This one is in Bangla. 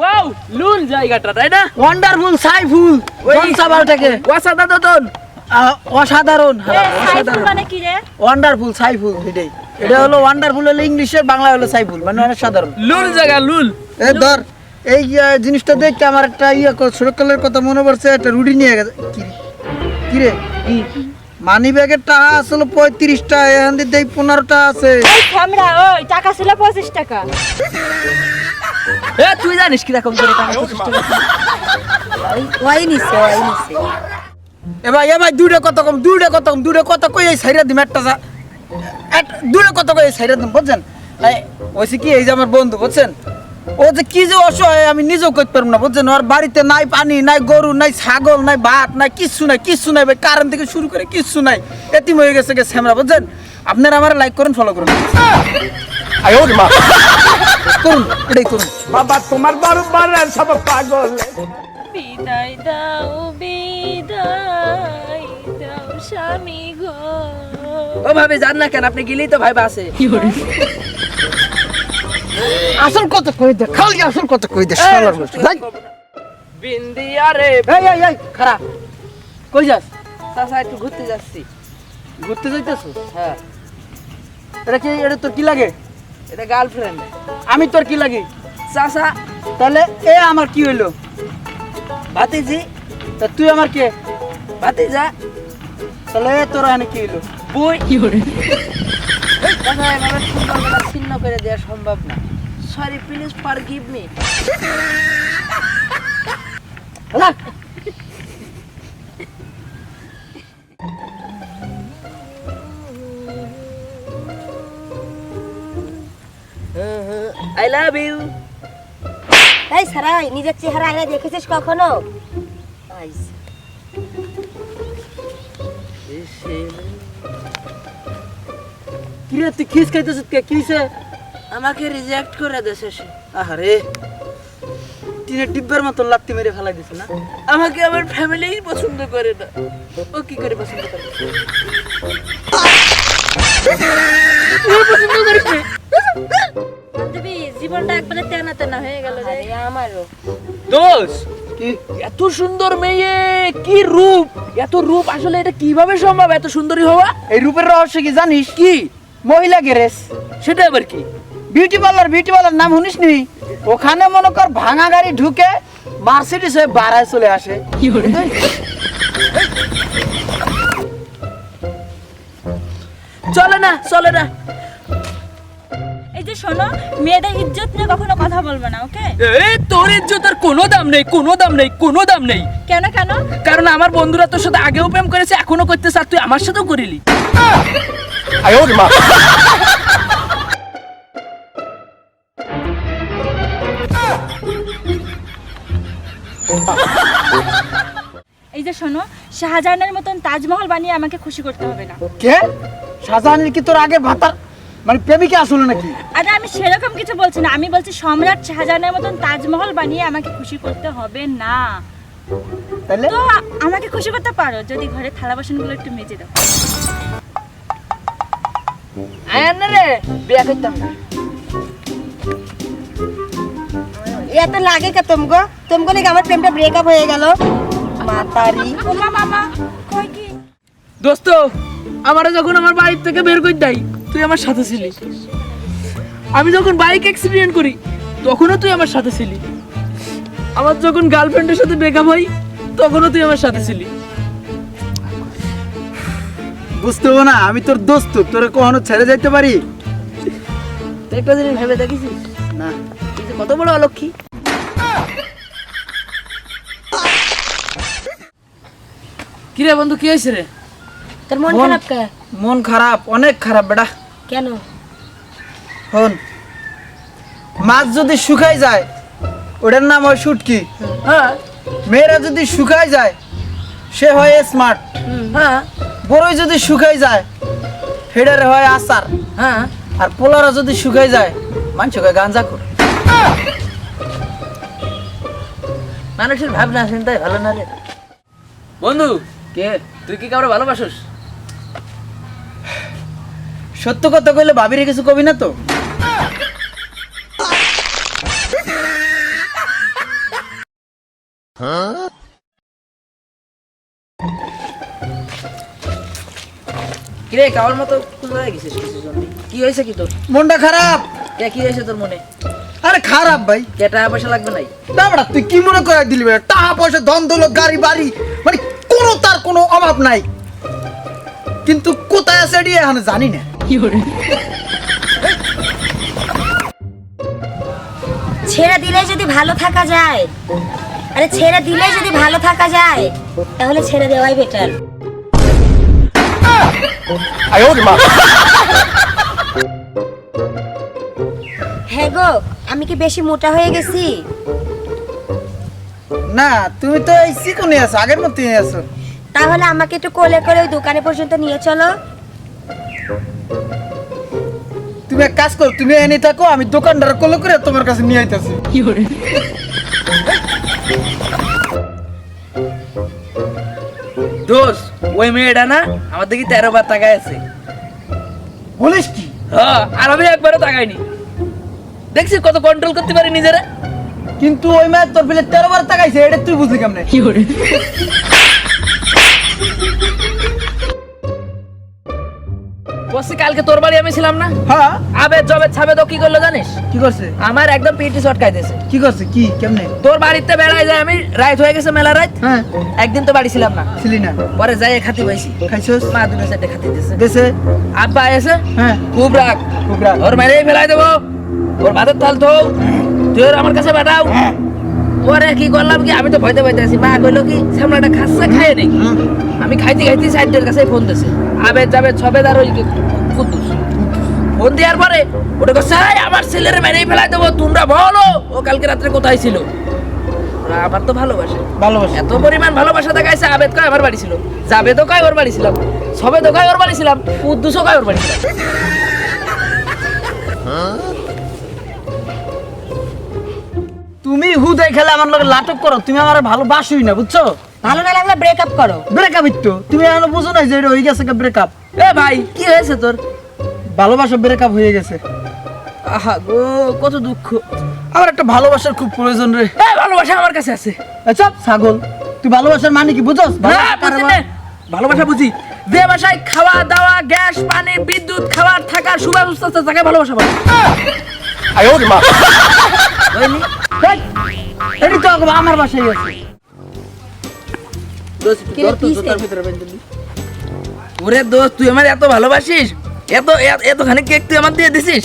ওয়াও লুল জায়গাটা তাই না? ওয়ান্ডারফুল সাইফুল জনসাবারটাকে অসাধারণ। অসাধারণ। এ, মানে কি রে? ওয়ান্ডারফুল সাইফুল এটাই। এটা হলো ওয়ান্ডারফুল হলো ইংলিশের বাংলা হলো সাইফুল মানে অনেক সাধারণ। লুল জায়গা লুল এ ধর এই জিনিসটা দেখতে আমার একটা ইয়ে সুরক্ষালের কথা মনে পড়ছে একটা রুটি নিয়ে গেছে। কি রে? কি রে? মানি ব্যাগের টাকা আসলে পঁয়ত্রিশটা এখান দিয়ে পনেরোটা আছে। ওই টাকা ছিল পঁচিশ টাকা। এ তুই জানিস কি রকম করে টাকা? ওই নিছে ওই নিছে। এ ভাই এ ভাই দুইটা কত কম দুইটা কত কম দুইটা কত কই এই সাইরা দিম একটা দুইটা কত কই এই সাইরা দিম বুঝছেন? ওইসে কি এই যে আমার বন্ধু বুঝছেন? ও যে কি যে অসহায় আমি নিজেও করতে পারব না বুঝছেন? ওর বাড়িতে নাই পানি নাই গরু নাই ছাগল নাই ভাত নাই কিচ্ছু নাই কিচ্ছু নাই ভাই কারেন্ট থেকে শুরু করে কিচ্ছু নাই। এতিম হয়ে গেছে গেছে আমরা বুঝছেন? আপনারা আমার লাইক করুন ফলো করুন। করুন এটাই করুন। বাবা তোমার বড় সব পাগল। বিদায় দাও বিদায় দাও স্বামী গো। ও ভাবে জান না কেন আপনি গেলেই তো ভাই বাসে আসল কত কই দে খালি আসল কত কই দে শালার বস্তু যাই। বিন্দিয়া রে এই এই এই খারাপ কই যাস? চাচা একটু ঘুরতে যাচ্ছি। ঘুরতে যাইতেছো? হ্যাঁ। এটা কি এটা তোর কি লাগে? এটা গার্লফ্রেন্ড আমি তোর কি লাগি? চাচা তাহলে এ আমার কি হইল? ভাতিজি তা তুই আমার কে? ভাতিজা তাহলে এ তোর এখানে কি হইল? বই। কি সম্পর্কটা ছিন্ন করে দেওয়া সম্ভব না। Sorry please forgive me I love you এই সারাই নিজের চেহারা আয়না দেখেছিস কখনো? আইস। কি রে তুই খিস খাইতেছিস কে? কি হইছে? আমাকে রিজেক্ট করে দেছে সে। আহারে। টিনের ডিব্বার মতো লাত্তি মেরে ফেলাই দিছে না? আমাকে আমার ফ্যামিলি পছন্দ করে না। ও কি করে পছন্দ করে? বান্ধবী জীবনটা একবারে তেনা তেনা হয়ে গেল রে। আমারও। দোষ এত সুন্দর মেয়ে কি রূপ? এত রূপ আসলে এটা কীভাবে সম্ভব এত সুন্দরী হওয়া? এই রূপের রহস্য কি জানিস? কি? মহিলা গ্যারেজ। সেটা আবার কি? বিউটি পার্লার বিউটি পার্লার নাম শুনিস নি? ওখানে মনে কর ভাঙা গাড়ি ঢুকে মার্সিডিস হয়ে বাড়ায় চলে আসে। কি চলে না চলে না। যে শোনো মেয়েদের ইজ্জত নিয়ে কখনো কথা বলবে না ওকে এ তোর ইজ্জতের কোনো দাম নেই কোনো দাম নেই কোনো দাম নেই। কেন কেন? কারণ আমার বন্ধুরা তোর সাথে আগেও প্রেম করেছে এখনও করতে আর তুই আমার সাথেও করিলি। এই যে শোনো শাহজাহানের মতন তাজমহল বানিয়ে আমাকে খুশি করতে হবে না। কে? শাহজাহানের কি তোর আগের ভাতার মানে প্রেমিকা আসলে নাকি? আরে আমি সেরকম কিছু বলছি না। আমি বলছি সম্রাট শাহজাহানের মতন তাজমহল বানিয়ে আমাকে খুশি করতে হবে না। তাহলে তো আমাকে খুশি করতে পারো যদি ঘরে থালা বাসনগুলো একটু মেজে দাও। আয়ান রে বিয়া করতাম এত লাগে কে তুমগো? তুমগো নাকি আমার প্রেমটা ব্রেকআপ হয়ে গেল। মাতারি। ওমা মামা কই কি? দোস্ত আমারও যখন আমার বাড়ির থেকে বের করে দেয় তুই আমার সাথে ছিলি। আমি যখন বাইক অ্যাক্সিডেন্ট করি তখনও তুই আমার সাথে ছিলি। আমার যখন গার্লফ্রেন্ডের সাথে ব্রেকআপ হয় তখনও তুই আমার সাথে ছিলি। বুঝতে না আমি তোর দোস্ত তোরে কখনো ছেড়ে যাইতে পারি? তুই একটা জিনিস ভেবে দেখেছিস না। তুই যে কত বড় অলক্ষী। কিরে বন্ধু কি হয়েছে রে? তোর মন মন- খারাপ কে মন খারাপ অনেক খারাপ বেটা। কেন? হন মাছ যদি শুকাই যায় ওটার নাম হয় শুটকি। হ্যাঁ মেয়েরা যদি শুকাই যায় সে হয় স্মার্ট হ্যাঁ বড়ই যদি শুকাই যায় ফেডারে হয় আচার। হ্যাঁ আর পোলারা যদি শুকাই যায় মানুষ গাঞ্জা করে মানুষের ভাবনা চিন্তাই ভালো না রে। বন্ধু কে? তুই কি কাউরে ভালোবাসোস? সত্য কথা কইলে ভাবিরে কিছু কবি না তো? কিরে খাওয়ার মতো কোথায় গেছিস কিছু জন্য কি হয়েছে কি তোর? মনটা খারাপ। কে কি হয়েছে তোর মনে? আরে খারাপ ভাই। কে টাকা পয়সা লাগবে নাই? তুই কি মনে করে দিলি টাকা পয়সা ধন দৌলত গাড়ি বাড়ি মানে কোনো তার কোনো অভাব নাই। কিন্তু কোথায় আছে এটি এখন জানি না। ছেড়ে দিলে যদি ভালো থাকা যায়। আরে ছেড়ে দিলে যদি ভালো থাকা যায় তাহলে ছেড়ে দেওয়াই বেটার হ্যাঁ গো আমি কি বেশি মোটা হয়ে গেছি? না তুমি তো এই চিকনে আছো আগের মতোই আছো। তাহলে আমাকে একটু কোলে করে ওই দোকানে পর্যন্ত নিয়ে চলো। তুমি এক কাজ করো তুমি এনে থাকো আমি দোকানদার কল করে তোমার কাছে নিয়ে আইতাছি। দোষ ওই মেয়েটা না আমার দেখি তেরো বার টাকায় আছে। বলিস কি? হ্যাঁ আর আমি একবারও তাকাইনি। দেখছি কত কন্ট্রোল করতে পারি নিজেরা? কিন্তু ওই ম্যাচ তোর পেলে তেরো বার তাকাইছে এটা তুই বুঝলি কেমনে? বসে কালকে তোর বাড়ি আমি ছিলাম না। হ্যাঁ। আবে জবে ছাবে তো কি করল জানিস? কি করছে? আমার একদম পিটি শর্ট খাইতেছে। কি করছে? কি? কেমনে? তোর বাড়িতে বেড়ায় যায় আমি রাইত হয়ে গেছে মেলা রাইত। হ্যাঁ। একদিন তো বাড়ি ছিলাম না। ছিলি না। পরে যাই খাতি পাইছি খাইছস? মা দুটো সাইডে খাতি দিছে। দেশে আব্বা এসে হ্যাঁ। খুব রাগ। খুব রাগ। ওর মেরেই ফেলাই দেবো। ওর ভাতের থাল তো তুই আমার কাছে পাঠাও পরে কি করলাম কি? আমি তো ভয়তে ভয়তে আছি। মা কইলো কি সামলাটা খাচ্ছে খাইয়ে নেই আমি খাইতে খাইতে সাইডের কাছে ফোন দিছে। আবে যাবে ছবে দার ওই কুদ্দুস। ফোন দেওয়ার পরে ওটা করছে "এই, আমার ছেলের মেরেই ফেলাই দেবো তোমরা বলো ও কালকে রাত্রে কোথায় ছিল? ওরা তো ভালোবাসে। ভালোবাসা। এত পরিমাণ ভালোবাসা দেখাইছে আবেদ কয় আমার বাড়ি ছিল? যাবে তো কয় ওর বাড়ি ছিলাম? সবে তো কয় ওর বাড়ি ছিলাম? কুদ্দুসও কয় ওর বাড়ি ছিলাম? তুমি হুদাই খেলে আমার লগে নাটক করো তুমি আমার ভালোবাসোই না বুঝছ? ভালো না লাগলে ব্রেকআপ করো ব্রেকআপ তো তুমি এখনও বুঝো না যে এটা হয়ে গেছে ব্রেকআপ এ ভাই কি হয়েছে তোর ভালোবাসা ব্রেকআপ হয়ে গেছে আহা গো কত দুঃখ আমার একটা ভালোবাসার খুব প্রয়োজন রে এ ভালোবাসা আমার কাছে আছে আচ্ছা ছাগল তুই ভালোবাসার মানে কি বুঝোস না ভালোবাসা বুঝি যে বাসায় খাওয়া দাওয়া গ্যাস পানি বিদ্যুৎ খাবার থাকার সুব্যবস্থা আছে তাকে ভালোবাসা বলে আয় হয়নি? হেই, এটি তো আমার বাসায় আছে ওরে দোস্ত তুই আমার এত ভালোবাসিস? এত এত- এতখানি কেক তুই আমার দিয়ে দিছিস?